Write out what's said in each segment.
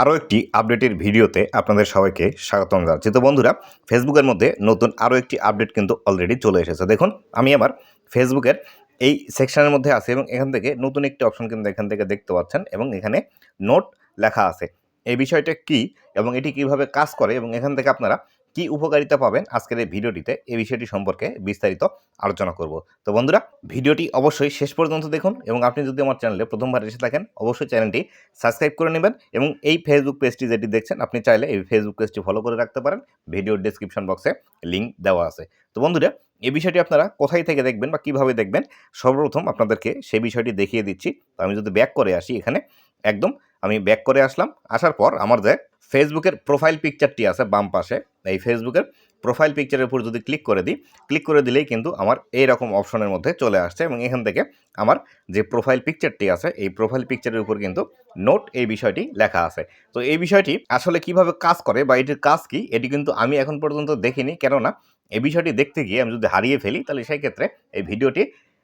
আরও একটি আপডেটের ভিডিওতে আপনাদের সবাইকে স্বাগতম জানাচ্ছি। তো বন্ধুরা ফেসবুকের মধ্যে নতুন আরও একটি আপডেট কিন্তু অলরেডি চলে এসেছে। দেখুন, আমি আমার ফেসবুকের এই সেকশনের মধ্যে আছি এবং এখান থেকে নতুন একটি অপশন কিন্তু এখান থেকে দেখতে পাচ্ছেন এবং এখানে নোট লেখা আছে। এই বিষয়টা কি এবং এটি কীভাবে কাজ করে এবং এখান থেকে আপনারা কি উপকারিতা পাবেন আজকের এই ভিডিওটিতে এই বিষয়টি সম্পর্কে বিস্তারিত আলোচনা করব। তো বন্ধুরা, ভিডিওটি অবশ্যই শেষ পর্যন্ত দেখুন এবং আপনি যদি আমার চ্যানেলে প্রথমবার এসে থাকেন, অবশ্যই চ্যানেলটি সাবস্ক্রাইব করে নেবেন এবং এই ফেসবুক পেজটি যেটি দেখছেন, আপনি চাইলে এই ফেসবুক পেজটি ফলো করে রাখতে পারেন। ভিডিওর ডেসক্রিপশন বক্সে লিঙ্ক দেওয়া আছে। তো বন্ধুরা এই বিষয়টি আপনারা কোথায় থেকে দেখবেন বা কীভাবে দেখবেন? সর্বপ্রথম আপনাদেরকে সেই বিষয়টি দেখিয়ে দিচ্ছি। তো আমি যদি ব্যাক করে আসি এখানে, একদম আমি ব্যাক করে আসলাম। আসার পর আমার যে ফেসবুকের প্রোফাইল পিকচারটি আছে বাম পাশে, এই ফেসবুকের প্রোফাইল পিকচারের উপর যদি ক্লিক করে দিই ক্লিক করে দিলেই কিন্তু আমার এই রকম অপশনের মধ্যে চলে আসছে এবং এখান থেকে আমার যে প্রোফাইল পিকচারটি আছে, এই প্রোফাইল পিকচারের উপর কিন্তু নোট এই বিষয়টি লেখা আছে। তো এই বিষয়টি আসলে কীভাবে কাজ করে বা এটির কাজ কি, এটি কিন্তু আমি এখন পর্যন্ত দেখিনি। কেননা, এই বিষয়টি দেখতে গিয়ে আমি যদি হারিয়ে ফেলি, তাহলে সেই ক্ষেত্রে এই ভিডিওটি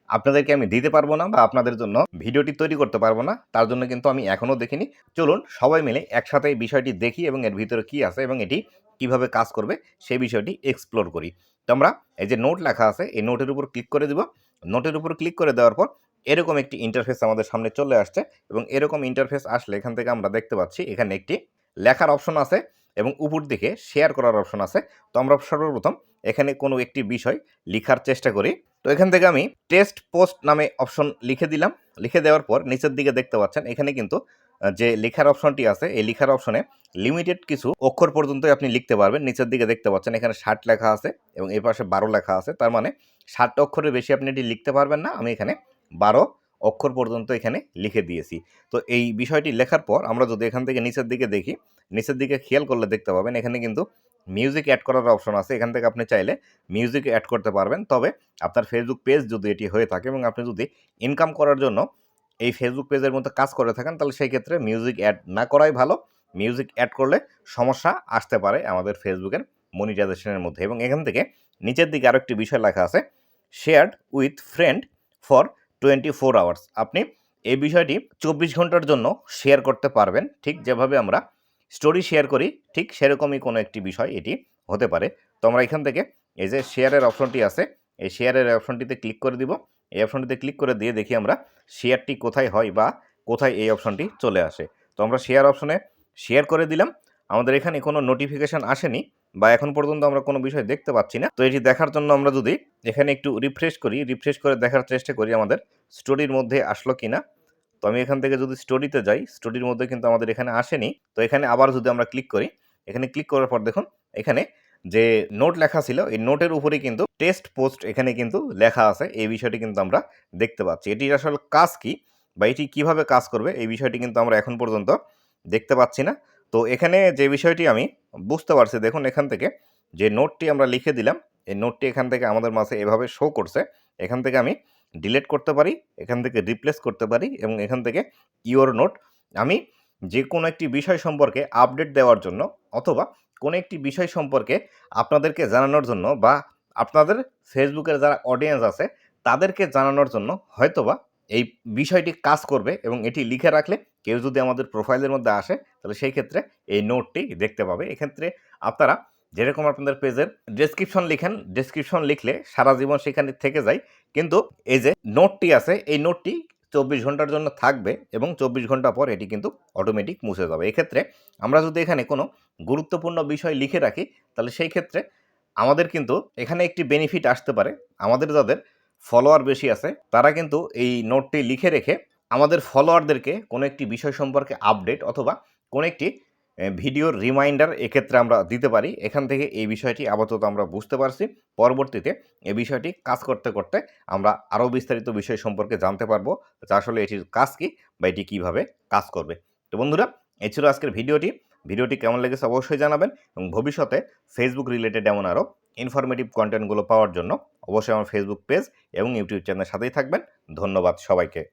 আপনাদেরকে আমি দিতে পারব না বা আপনাদের জন্য ভিডিওটি তৈরি করতে পারব না, তার জন্য কিন্তু আমি এখনও দেখিনি। চলুন সবাই মিলে একসাথে এই বিষয়টি দেখি এবং এর ভিতরে কি আছে এবং এটি কীভাবে কাজ করবে সেই বিষয়টি এক্সপ্লোর করি। তো আমরা এই যে নোট লেখা আছে, এই নোটের উপর ক্লিক করে দেব। নোটের উপর ক্লিক করে দেওয়ার পর এরকম একটি ইন্টারফেস আমাদের সামনে চলে আসছে এবং এরকম ইন্টারফেস আসলে এখান থেকে আমরা দেখতে পাচ্ছি এখানে একটি লেখার অপশন আছে এবং উপর দিকে শেয়ার করার অপশন আছে। তো আমরা সর্বপ্রথম এখানে কোনো একটি বিষয় লিখার চেষ্টা করি। তো এখান থেকে আমি টেস্ট পোস্ট নামে অপশন লিখে দিলাম। লিখে দেওয়ার পর নিচের দিকে দেখতে পাচ্ছেন, এখানে কিন্তু যে লেখার অপশনটি আছে, এই লেখার অপশনে লিমিটেড কিছু অক্ষর পর্যন্তই আপনি লিখতে পারবেন। নিচের দিকে দেখতে পাচ্ছেন, এখানে ষাট লেখা আছে এবং এই পাশে বারো লেখা আছে। তার মানে ষাট অক্ষরের বেশি আপনি এটি লিখতে পারবেন না। আমি এখানে বারো অক্ষর পর্যন্ত এখানে লিখে দিয়েছি। তো এই বিষয়টি লেখার পর আমরা যদি এখান থেকে নিচের দিকে দেখি, নিচের দিকে খেয়াল করলে দেখতে পাবেন, এখানে কিন্তু মিউজিক অ্যাড করার অপশন আছে। এখান থেকে আপনি চাইলে মিউজিক অ্যাড করতে পারবেন। তবে আপনার ফেসবুক পেজ যদি এটি হয়ে থাকে এবং আপনি যদি ইনকাম করার জন্য এই ফেসবুক পেজের মধ্যে কাজ করে থাকেন, তাহলে সেই ক্ষেত্রে মিউজিক অ্যাড না করাই ভালো। মিউজিক অ্যাড করলে সমস্যা আসতে পারে আমাদের ফেসবুকের মনিটাইজেশনের মধ্যে। এবং এখান থেকে নিচের দিকে আরও আরেকটি বিষয় লেখা আছে shared with friend for twenty four hours আপনি এই বিষয়টি চব্বিশ ঘণ্টার জন্য শেয়ার করতে পারবেন। ঠিক যেভাবে আমরা স্টোরি শেয়ার করি, ঠিক সেরকমই কোনো একটি বিষয় এটি হতে পারে। তো আমরা এখান থেকে এই যে শেয়ারের অপশনটি আছে, এই শেয়ারের অপশনটিতে ক্লিক করে দিব। এই অপশনটিতে ক্লিক করে দিয়ে দেখি আমরা শেয়ারটি কোথায় হয় বা কোথায় এই অপশনটি চলে আসে। তো আমরা শেয়ার অপশনে শেয়ার করে দিলাম। আমাদের এখানে কোনো নোটিফিকেশান আসেনি বা এখন পর্যন্ত আমরা কোনো বিষয় দেখতে পাচ্ছি না। তো এটি দেখার জন্য আমরা যদি এখানে একটু রিফ্রেশ করি রিফ্রেশ করে দেখার চেষ্টা করি আমাদের স্টোরির মধ্যে আসলো কি না তো আমি এখান থেকে যদি স্টোরিতে যাই স্টোরির মধ্যে কিন্তু আমাদের এখানে আসেনি। তো এখানে আবার যদি আমরা ক্লিক করি, এখানে ক্লিক করার পর দেখুন, এখানে যে নোট লেখা ছিল, এই নোটের উপরে কিন্তু টেস্ট পোস্ট এখানে কিন্তু লেখা আছে। এই বিষয়টি কিন্তু আমরা দেখতে পাচ্ছি। এটির আসলে কাজ কি বা এটি কীভাবে কাজ করবে, এই বিষয়টি কিন্তু আমরা এখন পর্যন্ত দেখতে পাচ্ছি না। তো এখানে যে বিষয়টি আমি বুঝতে পারছি, দেখুন এখান থেকে যে নোটটি আমরা লিখে দিলাম, এই নোটটি এখান থেকে আমাদের মাঝে এভাবে শো করছে। এখান থেকে আমি ডিলিট করতে পারি, এখান থেকে রিপ্লেস করতে পারি এবং এখান থেকে ইওর নোট আমি যে কোনো একটি বিষয় সম্পর্কে আপডেট দেওয়ার জন্য অথবা কোনো একটি বিষয় সম্পর্কে আপনাদেরকে জানানোর জন্য বা আপনাদের ফেসবুকের যারা অডিয়েন্স আছে, তাদেরকে জানানোর জন্য হয়তোবা এই বিষয়টি কাজ করবে এবং এটি লিখে রাখলে কেউ যদি আমাদের প্রোফাইলের মধ্যে আসে, তাহলে সেই ক্ষেত্রে এই নোটটি দেখতে পাবে। এক্ষেত্রে আপনারা যেরকম আপনাদের পেজের ডেসক্রিপশন লিখেন ডেসক্রিপশন লিখলে সারা জীবন সেখানে থেকে যায়। কিন্তু এই যে নোটটি আছে, এই নোটটি চব্বিশ ঘণ্টার জন্য থাকবে এবং চব্বিশ ঘণ্টা পর এটি কিন্তু অটোমেটিক মুছে যাবে। এক্ষেত্রে আমরা যদি এখানে কোনো গুরুত্বপূর্ণ বিষয় লিখে রাখি, তাহলে সেই ক্ষেত্রে আমাদের কিন্তু এখানে একটি বেনিফিট আসতে পারে। আমাদের যাদের ফলোয়ার বেশি আছে, তারা কিন্তু এই নোটটি লিখে রেখে আমাদের ফলোয়ারদেরকে কোনো একটি বিষয় সম্পর্কে আপডেট অথবা কোনো একটি ভিডিওর রিমাইন্ডার এক্ষেত্রে আমরা দিতে পারি। এখান থেকে এই বিষয়টি আপাতত আমরা বুঝতে পারছি। পরবর্তীতে এই বিষয়টি কাজ করতে করতে আমরা আরও বিস্তারিত বিষয় সম্পর্কে জানতে পারব যে আসলে এটির কাজ কী বা এটি কীভাবে কাজ করবে। তো বন্ধুরা এই ছিল আজকের ভিডিওটি। ভিডিওটি কেমন লেগেছে অবশ্যই জানাবেন এবং ভবিষ্যতে ফেসবুক রিলেটেড এমন আরও ইনফরমেটিভ কন্টেন্টগুলো পাওয়ার জন্য অবশ্যই আমার ফেসবুক পেজ এবং ইউটিউব চ্যানেলের সাথেই থাকবেন। ধন্যবাদ সবাইকে।